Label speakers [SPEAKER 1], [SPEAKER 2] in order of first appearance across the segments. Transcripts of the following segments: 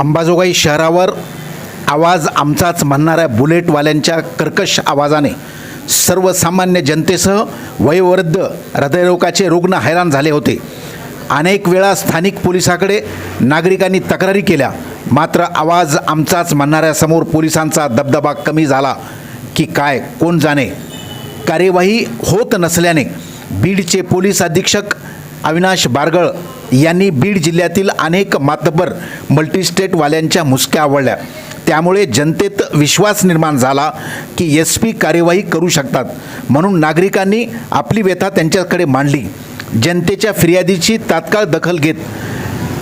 [SPEAKER 1] अंबाजोगाई शहरावर आवाज आमचाच म्हणणाऱ्या बुलेटवाल्यांच्या कर्कश आवाजाने सर्वसामान्य जनतेसह वयोवृद्ध हृदयरोगाचे रुग्ण हैराण झाले होते. अनेक वेळा स्थानिक पोलिसाकडे नागरिकांनी तक्रारी केल्या. मात्र आवाज आमचाच म्हणणाऱ्यासमोर पोलिसांचा दबदबा कमी झाला की काय कोण जाणे? कार्यवाही होत नसल्याने बीडचे पोलीस अधीक्षक अविनाश बारगळ यांनी बीड जिल्ह्यातील अनेक मातबर मल्टीस्टेटवाल्यांच्या मुसक्या आवडल्या. त्यामुळे जनतेत विश्वास निर्माण झाला की एस पी कार्यवाही करू शकतात. म्हणून नागरिकांनी आपली व्यथा त्यांच्याकडे मांडली. जनतेच्या फिर्यादीची तात्काळ दखल घेत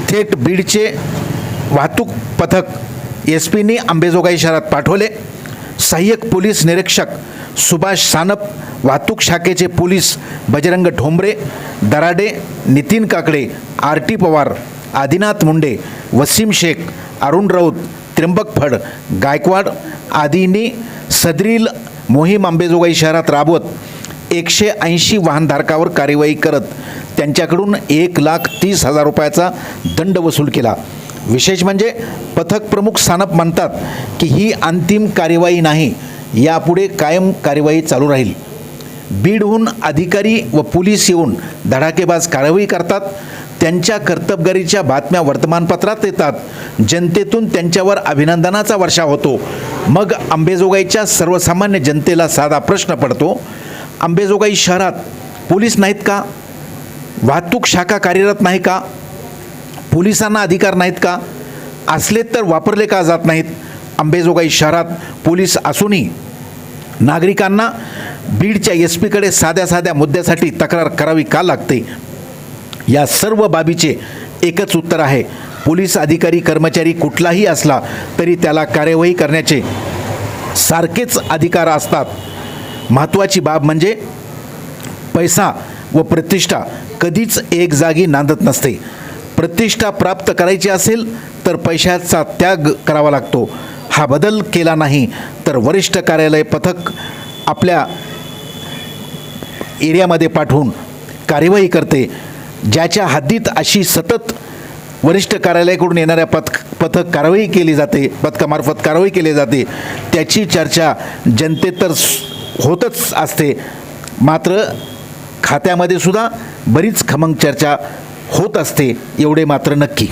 [SPEAKER 1] थेट बीडचे वाहतूक पथक एस पीनी अंबेजोगाई शहरात पाठवले. सहाय्यक पोलीस निरीक्षक सुभाष सानप वाहतूक शाखेचे police Bajrang Thombare Darade Nitin Kakade R T Pawar Adinath Munde Wasim Shaikh Arun Raut Trimbak Phad Gaikwad आदींनी सदरील मोहीम अंबेजोगाई शहरात राबवत एकशे ऐंशी वाहनधारकावर कार्यवाही करत त्यांच्याकडून एक लाख तीस हजार रुपयाचा दंड वसूल केला. विशेष म्हणजे पथक प्रमुख सानप म्हणतात की ही अंतिम कार्यवाही नाही यापुढे कायम कार्यवाही चालू राहील. बीडहून अधिकारी व पोलीस येऊन धडाकेबाज कारवाई करतात त्यांच्या कर्तबगारीच्या बातम्या वर्तमानपत्रात येतात जनतेतून त्यांच्यावर अभिनंदनाचा वर्षा होतो. मग अंबेजोगाईच्या सर्वसामान्य जनतेला साधा प्रश्न पडतो अंबेजोगाई शहरात पोलीस नाहीत का? वाहतूक शाखा कार्यरत नाही का? पोलिसांना अधिकार नाहीत का? असले तर वापरले का जात नाहीत? अंबेजोगाई शहरात पोलीस असूनही नागरिकांना बीडच्या एस पीकडे साध्या साध्या मुद्द्यासाठी तक्रार करावी का लागते? या सर्व बाबीचे एकच उत्तर आहे. पोलीस अधिकारी कर्मचारी कुठलाही असला तरी त्याला कार्यवाही करण्याचे सारखेच अधिकार असतात. महत्त्वाची बाब म्हणजे पैसा व प्रतिष्ठा कधीच एक जागी नांदत नसते. प्रतिष्ठा प्राप्त करायची असेल तर पैशाचा त्याग करावा लागतो. हा बदल केला नाही तर वरिष्ठ कार्यालय पथक आपल्या एरियामध्ये पाठवून कार्यवाही करते. ज्याच्या हद्दीत अशी सतत वरिष्ठ कार्यालयाकडून येणाऱ्या पथक पथक कारवाई केली जाते पथकामार्फत कारवाई केली जाते त्याची चर्चा जनतेत तर होतच असते. मात्र खात्यामध्ये सुद्धा बरीच खमंग चर्चा होत असते. एवढे मात्र नक्की.